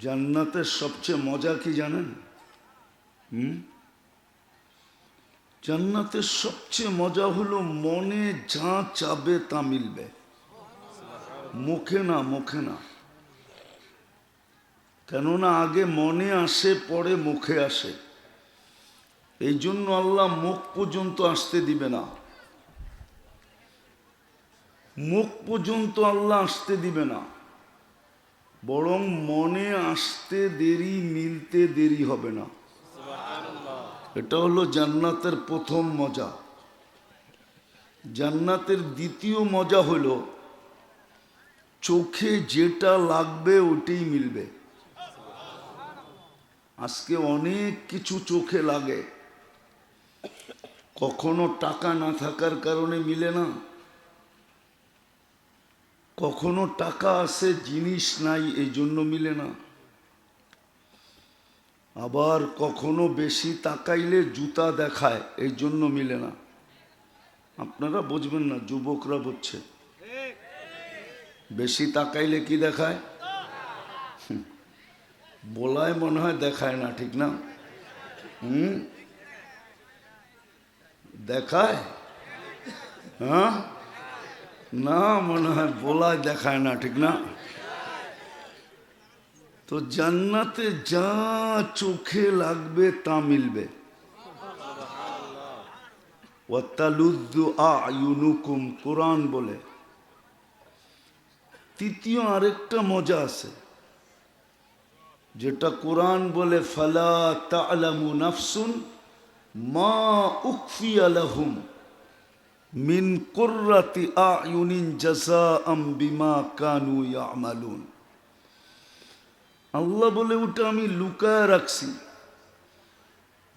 জান্নাতের সবচেয়ে মজা কি জানেন? হুম? জান্নাতের সবচেয়ে মজা হলো মনে যা চাবে তা মিলবে। মুখে না মুখে না। কেননা আগে মনে আসে, পরে মুখে আসে। এই জন্য আল্লাহ মুখ পর্যন্ত আসতে দিবে না। মুখ পর্যন্ত আল্লাহ আসতে দিবে না। বরং মনে আসতে দেরি, মিলতে দেরি হবে না। এটা হলো জান্নাতের প্রথম মজা। জান্নাতের দ্বিতীয় মজা হলো, চোখে যেটা লাগবে ওটাই মিলবে। আজকে অনেক কিছু চোখে লাগে। কখনো টাকা না থাকার কারণে মিলে না। কখনো টাকা আছে, জিনিস নাই, এই জন্য মিলে না। আবার কখনো বেশি তাকাইলে জুতা দেখায়, এই জন্য মিলে না। আপনারা বুঝবেন না, যুবকরা বুঝছে। বেশি তাকাইলে কি দেখায়? বলায় মনে হয় দেখায় না, ঠিক না? হুম? দেখায়? হ্যাঁ? না, মনে হয় বলায় দেখায় না, ঠিক না? তো জান্নাতে যা চোখে লাগবে তা মিলবে। কোরআন বলে। তৃতীয় আরেকটা মজা আছে, যেটা কোরআন বলে, ফালা তালামু নাফসুন মা উকফিয়া লাহুম। মিন কুররাতি আয়ুনিন জাসা বিমা কানু ইয়ামালুন। আল্লাহ বলে, ওটা আমি লুকায় রাখছি।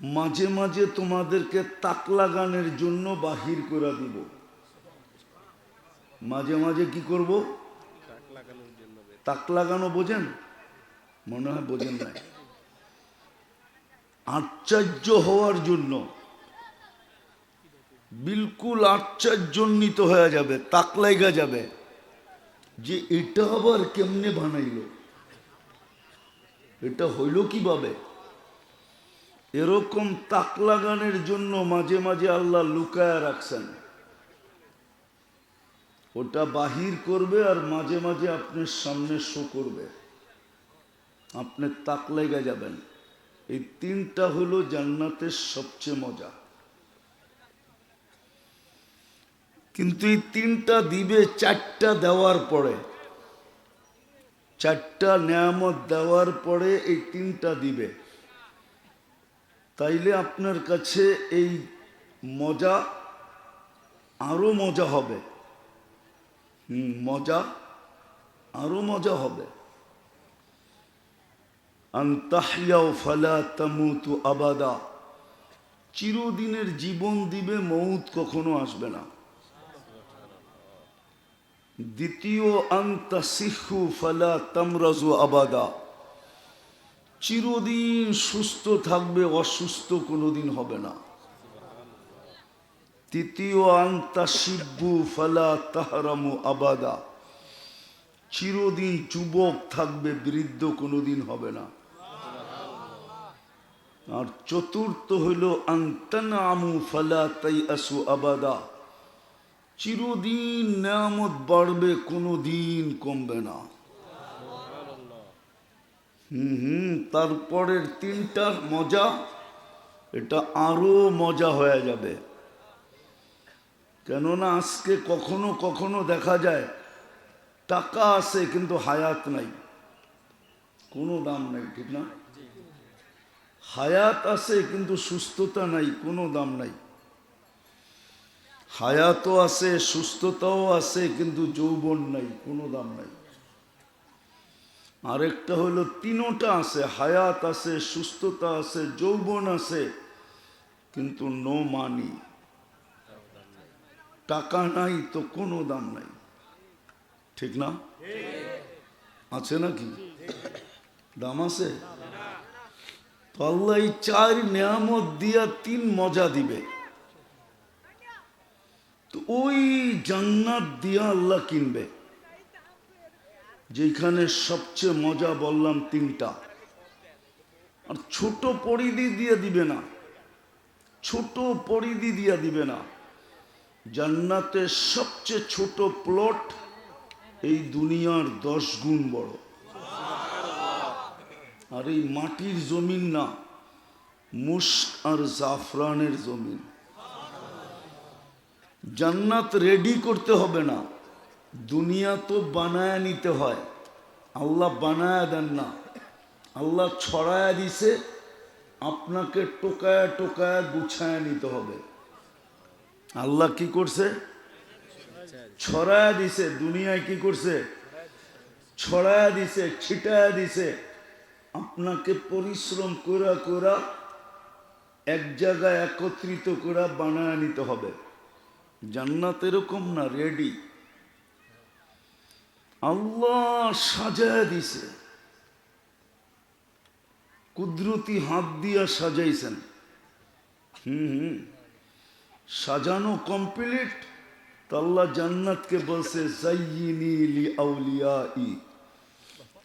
মাঝে মাঝে তোমাদেরকে তাক লাগানোর জন্য বাহির করে দিব। মাঝে মাঝে কি করব? তাক লাগানো বোঝেন? মনে হয় বোঝেন না আশ্চর্য হওয়ার জন্য বিলকুল আশ্চর্যজনিত হয়ে যাবে, তাক লাগা যাবে যে এটা আবার কেমনে বানাইল? এটা হইল কীভাবে? এরকম তাক লাগানোর জন্য মাঝে মাঝে আল্লাহ লুকায়া রাখছেন। ওটা বাহির করবে আর মাঝে মাঝে আপনার সামনে শো করবে। আপনি তাক লেগে যাবেন। এই তিনটা হলো জান্নাতের সবচেয়ে মজা। কিন্তু এই তিনটা দিবে চারটা দেওয়ার পরে। চারটা নিয়ামত দেওয়ার পরে এই তিনটা দিবে। তাইলে আপনার কাছে এই মজা আরও মজা হবে। হুম, মজা আরও মজা হবে। ফালা আবাদা। চিরদিনের জীবন দিবে মৌত কখনো আসবে না। দ্বিতীয়, আন্তা শিখু ফালা তামরাজু আবাদা। চিরদিন সুস্থ থাকবে, অসুস্থ কোনোদিন হবে না। তৃতীয়, আন্তা শিব্বু ফালা তাহারামু আবাদা। চিরদিন যুবক থাকবে, বৃদ্ধ কোনোদিন হবে না। আর চতুর্থ হইল আন্তানামু ফালা তাই আসু আবাদা। চিরদিন নামত বাড়বে কোনো দিন কমবে না। হুম হুম, তারপরের তিনটার মজা, এটা আরও মজা হয়ে যাবে। কেননা আজকে কখনো কখনো দেখা যায়, টাকা আছে কিন্তু হায়াত নাই। কোনো দাম নাই, ঠিক না? হায়াত আছে কিন্তু সুস্থতা নাই, কোনো দাম নাই। হায়াতও আছে, সুস্থতাও আছে, কিন্তু যৌবন নাই, কোনো দাম নাই। আরেকটা হলো, তিনোটা আছে, হায়াত আছে, সুস্থতা আছে, যৌবন আছে, কিন্তু নো মানি টাকা নাই তো কোনো দাম নাই। ঠিক না? আছে নাকি? দাম আছে? তো আল্লাহ চার নিয়ামত দিয়া তিন মজা দিবে। তো ওই জান্নাত দিয়া আল্লাহ কিনবে। যেখানে সবচেয়ে মজা বললাম তিনটা। আর ছোট পরিধি দিয়ে দিবে না। ছোট পরিধি দিয়ে দিবে না। জান্নাতের সবচেয়ে ছোট প্লট এই দুনিয়ার দশ গুণ বড়। আর এই মাটির জমিন না মুস্ক আর জাফরানের জমিন। জান্নাত রেডি করতে হবে না। দুনিয়া তো বানায় নিতে হয়। আল্লাহ বানায় দেন না। আল্লাহ ছড়ায় দিছে, আপনাকে টোকায় টোকায় গুছায় নিতে হবে। আল্লাহ কি করছে? ছড়ায় দিছে, দুনিয়ায় কি করছে? ছড়ায় দিছে, ছিটায় দিছে। আপনাকে পরিশ্রম করা করা এক জায়গায় একত্রিত করা বানায় নিতে হবে। জান্নাত এরকম না রেডি আল্লাহ সাজায় দিছে। কুদরতি হাত দিয়া সাজাইছেন। হুম হুম। সাজানো কমপ্লিট তো আল্লাহ জান্নাতকে বলছে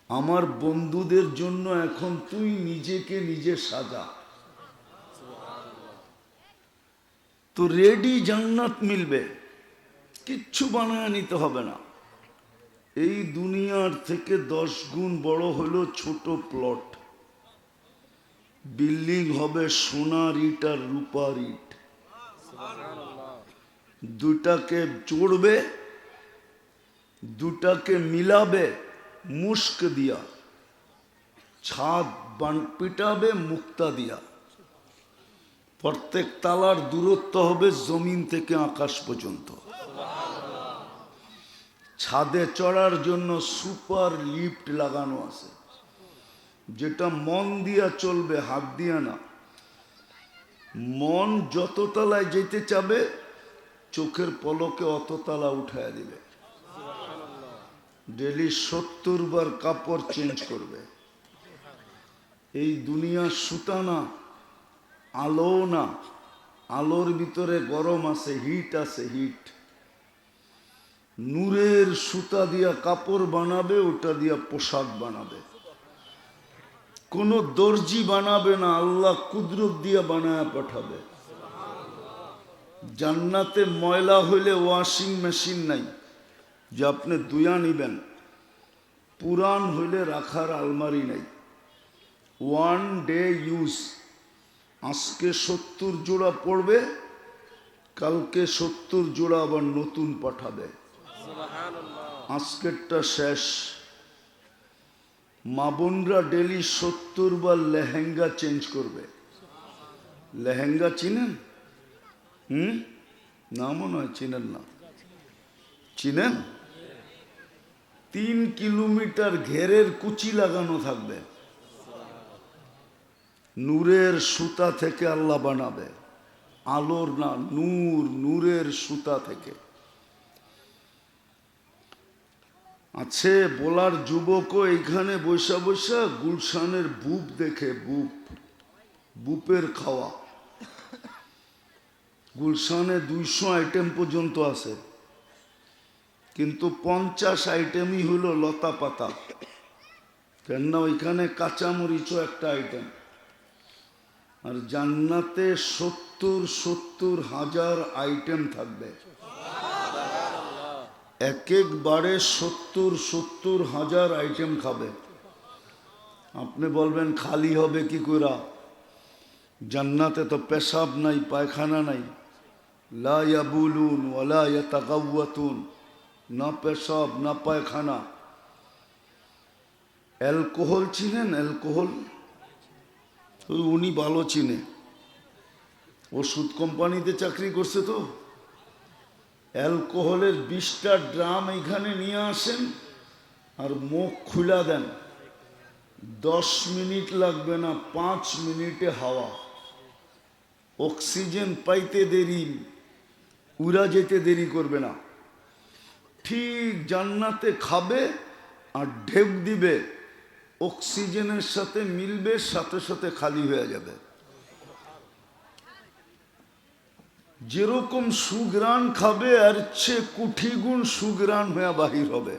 আমার বন্ধুদের জন্য এখন তুই নিজেকে নিজে সাজা। তো রেডি জান্নাত মিলবে। কিচ্ছু বানায় নিতে হবে না। এই দুনিয়ার থেকে দশ গুণ বড় হলো ছোট প্লট। বিল্ডিং হবে সোনার ইট আর রূপার ইট দুটাকে জোড়বে, দুটাকে মিলাবে মুস্ক দিয়া। ছাদ বান পিটাবে, মুক্তা দিয়া। প্রত্যেক তালার দূরত্ব হবে জমিন থেকে আকাশ পর্যন্ত। ছাদে চড়ার জন্য সুপার লিফট লাগানো আছে। যেটা মন দিয়া চলবে, হাত দিয়া না। মন যত তলায় যেতে চাবে, চোখের পলকে অত তালা উঠায় দিবে। ডেলি সত্তর বার কাপড় চেঞ্জ করবে। এই দুনিয়া সুতা না আলো না। আলোর ভিতরে গরম আছে হিট আছে হিট নূরের সুতা দিয়া কাপড় বানাবে, ওটা দিয়া পোশাক বানাবে। কোন দর্জি বানাবে না, আল্লাহ কুদরত দিয়া বানায় পাঠাবে। জান্নাতে ময়লা হইলে ওয়াশিং মেশিন নাই, যে আপনি দুয়া নিবেন। পুরান হইলে রাখার আলমারি নাই। ওয়ান ডে ইউজ আজকে সত্তর জোড়া পড়বে, কালকে সত্তর জোড়া আবার নতুন পাঠাবে। আজকেরটা শেষ। মা বোনরা ডেলি সত্তর বার লেহেঙ্গা চেঞ্জ করবে। লেহেঙ্গা চিনেন? হুম? না মনে হয় চিনেন না। চিনেন? তিন কিলোমিটার ঘেরের কুচি লাগানো থাকবে। নূরের সুতা থেকে আল্লাহ বানাবে। আলোর না, নূর, নূরের সুতা থেকে। আছে, বলার যুবকও এইখানে বৈশা বৈশা গুলশানের বুপ দেখে, বুপ। বুপের খাওয়া। গুলশানে দুইশো আইটেম পর্যন্ত আছে। কিন্তু পঞ্চাশ আইটেমই হলো লতা পাতা। কেননা ওইখানে কাঁচামরিচও একটা আইটেম। আর জান্নাতে সত্তর সত্তর হাজার আইটেম থাকবে। এক একবারে সত্তর সত্তর হাজার আইটেম খাবে। আপনি বলবেন, খালি হবে কি করা জান্নাতে তো পেশাব নাই, পায়খানা নাই। লা ইয়াবুলুন না পেশাব, না পায়খানা। অ্যালকোহল চিনেন? অ্যালকোহল? উনি ভালো চিনে। ওষুধ কোম্পানিতে চাকরি করছে তো। অ্যালকোহলের বিশটা ড্রাম এখানে নিয়ে আসেন আর মুখ খুলা দেন। দশ মিনিট লাগবে না, পাঁচ মিনিটে হাওয়া। অক্সিজেন পাইতে দেরি, উড়া যেতে দেরি করবে না। ঠিক জান্নাতে খাবে আর ঢেপ দিবে। অক্সিজেনের সাথে মিলবে, সাথে সাথে খালি হয়ে যাবে। যেরকম সুগ্রাণ খাবে আর চেয়ে কুঠি গুণ সুগ্রাণ হয়ে বাহির হবে।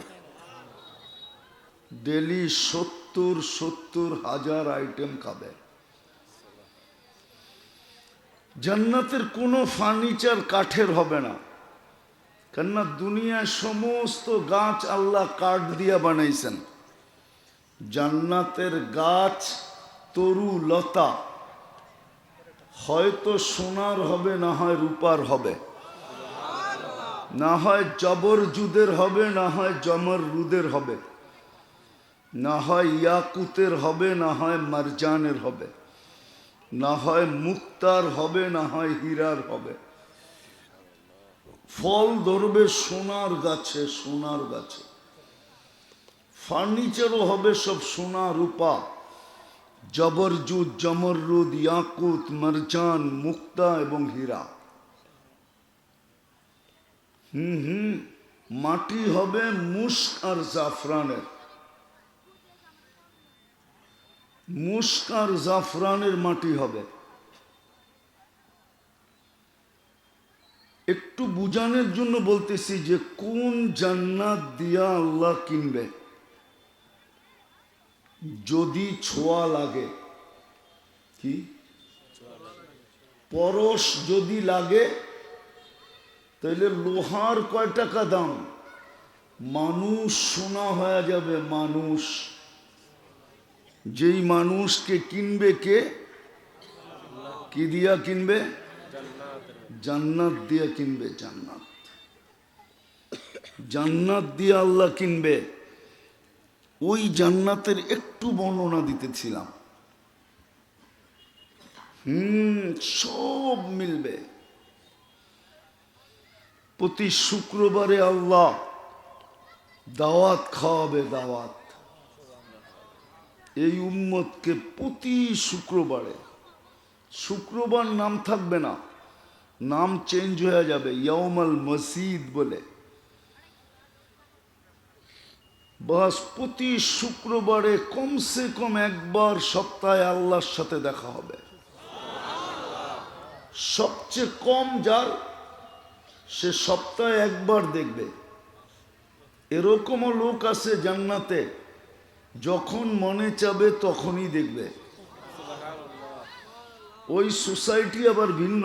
ডেলি সত্তর সত্তর হাজার আইটেম খাবে। জান্নাতের কোনো ফার্নিচার কাঠের হবে না। কেননা দুনিয়ায় সমস্ত গাছ আল্লাহ কাঠ দিয়া বানাইছেন। জান্নাতের গাছ তরু লতা। হয়তো সোনার হবে, না হয় রূপার হবে। না হয় জবর জুদের হবে, না হয় জমর রুদের হবে। না হয় ইয়াকুতের হবে, না হয় মারজানের হবে। না হয় মুক্তার হবে, না হয় হীরার হবে। ফল ধরবে সোনার গাছে সোনার গাছে। ফার্নিচারও হবে সব সোনা রূপা। জবরজুদ জমরুদ ইয়াকুত মারজান, মুক্তা এবং হীরা। হুম হুম, মাটি হবে মুস্ক আর জাফরানের। মুস্ক আর জাফরানের মাটি হবে। একটু বুঝানোর জন্য বলতেছি যে কোন জান্নাত দিয়া আল্লাহ কিনবে? যদি ছোঁয়া লাগে, কি? পরশ যদি লাগে তাহলে লোহার কয় টাকা দাম? মানুষ সোনা হয়ে যাবে, মানুষ। যেই মানুষকে কিনবে কে? কি দিয়া কিনবে? জান্নাত দিয়া কিনবে, জান্নাত। জান্নাত দিয়ে আল্লাহ কিনবে। ওই জান্নাতের একটু বর্ণনা দিতেছিলাম। হুম, সব মিলবে। প্রতি শুক্রবারে আল্লাহ দাওয়াত খাওয়াবে দাওয়াত। এই উম্মতকে প্রতি শুক্রবারে। শুক্রবার নাম থাকবে না, নাম চেঞ্জ হয়ে যাবে ইয়ামাল মসজিদ বলে। বাস প্রতি শুক্রবারে কমসে কম একবার সপ্তাহে আল্লাহর সাথে দেখা হবে। সবচেয়ে কম যার, সে সপ্তাহে একবার দেখবে। এরকমও লোক আছে জান্নাতে, যখন মনে চাবে তখনই দেখবে। ওই সোসাইটি আবার ভিন্ন।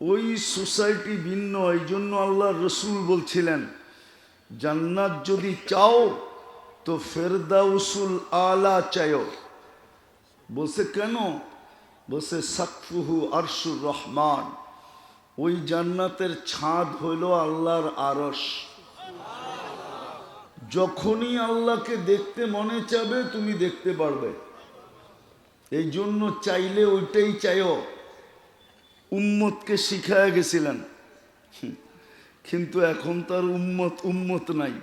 ওই সোসাইটি ভিন্ন এই জন্য আল্লাহ রসুল বলছিলেন জান্নাত যদি চাও, তো ফেরদাউসুল আলা চাও বসে কেন? বসে সাকফুহু আরশুর রহমান। ওই জান্নাতের ছাদ হইল আল্লাহর আরস যখনই আল্লাহকে দেখতে মনে চাবে, তুমি দেখতে পারবে। এই জন্য চাইলে ওইটাই চাইও উম্মতকে শিখায় গেছিলেন। কিন্তু এখন তার উম্মত উম্মত নাই।